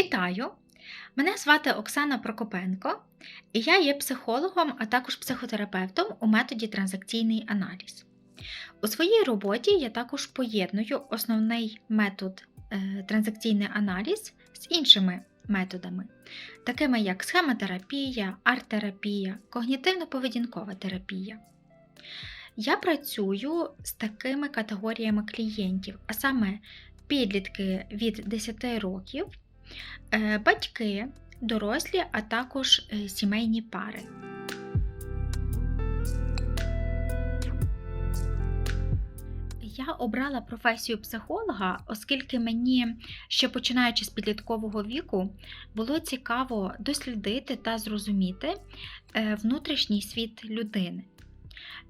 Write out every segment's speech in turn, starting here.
Вітаю! Мене звати Оксана Прокопенко, і я є психологом, а також психотерапевтом у методі транзакційний аналіз. У своїй роботі я також поєдную основний метод е, транзакційний аналіз з іншими методами, такими як схемотерапія, арт-терапія, когнітивно-поведінкова терапія. Я працюю з такими категоріями клієнтів, а саме підлітки від 10 років, батьки, дорослі, а також е, сімейні пари. Я обрала професію психолога, оскільки мені, ще починаючи з підліткового віку, було цікаво дослідити та зрозуміти е, внутрішній світ людини.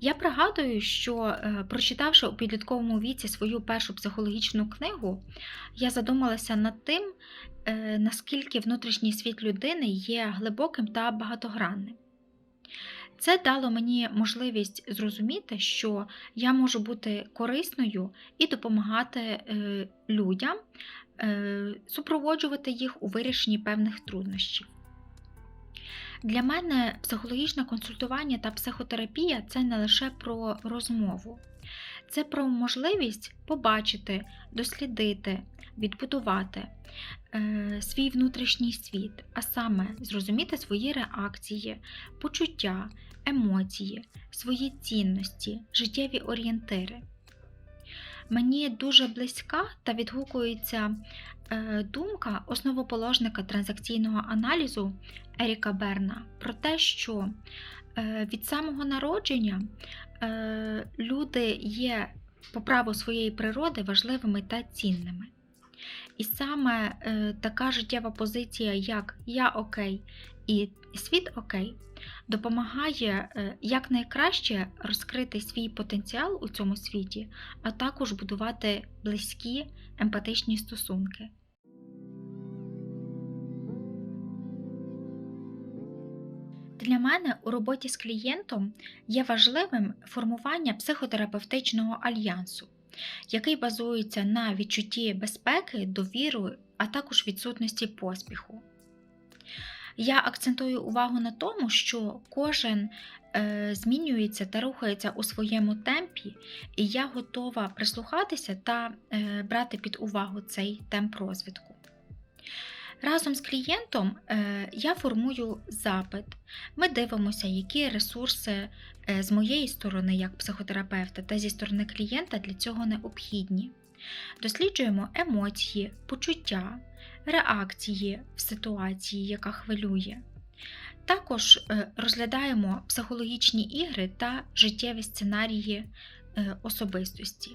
Я пригадую, що е, прочитавши у підлітковому віці свою першу психологічну книгу, я задумалася над тим, е, наскільки внутрішній світ людини є глибоким та багатогранним. Це дало мені можливість зрозуміти, що я можу бути корисною і допомагати е, людям, супроводжувати їх у вирішенні певних труднощів. Для мене психологічне консультування та психотерапія це не лише про розмову, це про можливість побачити, дослідити, відбудувати е, свій внутрішній світ, а саме зрозуміти свої реакції, почуття, емоції, свої цінності, життєві орієнтири. Мені дуже близька та відгукується е, думка основоположника транзакційного аналізу Еріка Берна про те, що е, від самого народження е, люди є по праву своєї природи важливими та цінними. І саме така життєва позиція, як я окей і світ окей, допомагає е, якнайкраще розкрити свій потенціал у цьому світі, а також будувати близькі емпатичні стосунки. Для мене у роботі з клієнтом є важливим формування психотерапевтичного альянсу, який базується на відчутті безпеки, довіри, а також відсутності поспіху. Я акцентую увагу на тому, що кожен е, змінюється та рухається у своєму темпі, і я готова прислухатися та е, брати під увагу цей темп розвитку. Разом з клієнтом е, я формую запит. Ми дивимося, які ресурси е, з моєї сторони, як психотерапевта, та зі сторони клієнта для цього необхідні. Досліджуємо емоції, почуття, реакції в ситуації, яка хвилює. Також е, розглядаємо психологічні ігри та життєві сценарії особистості.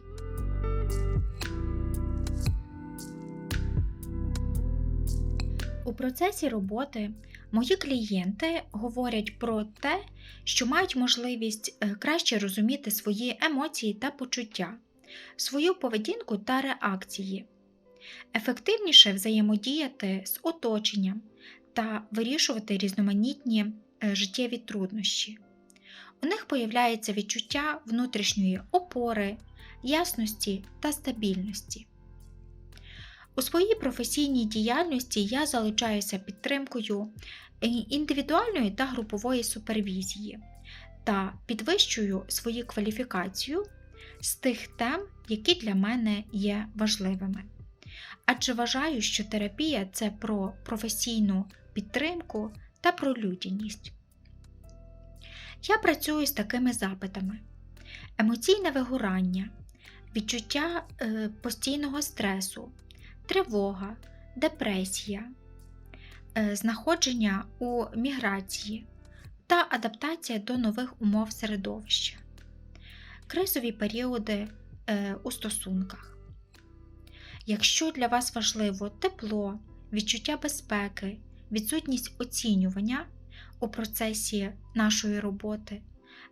У процесі роботи мої клієнти говорять про те, що мають можливість е, краще розуміти свої емоції та почуття, свою поведінку та реакції, ефективніше взаємодіяти з оточенням та вирішувати різноманітні е, життєві труднощі. У них появляється відчуття внутрішньої опори, ясності та стабільності. У своїй професійній діяльності я залучаюся підтримкою е, індивідуальної та групової супервізії та підвищую свою кваліфікацію з тих тем, які для мене є важливими. Адже вважаю, що терапія це про професійну підтримку та про людяність. Я працюю з такими запитами: емоційне вигорання, відчуття е, постійного стресу, тривога, депресія, е, знаходження у міграції та адаптація до нових умов середовища, кризові періоди е, у стосунках. Якщо для вас важливо тепло, відчуття безпеки, відсутність оцінювання у процесі нашої роботи,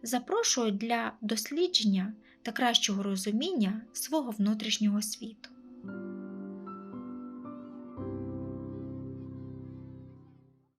запрошую для дослідження та кращого розуміння свого внутрішнього світу.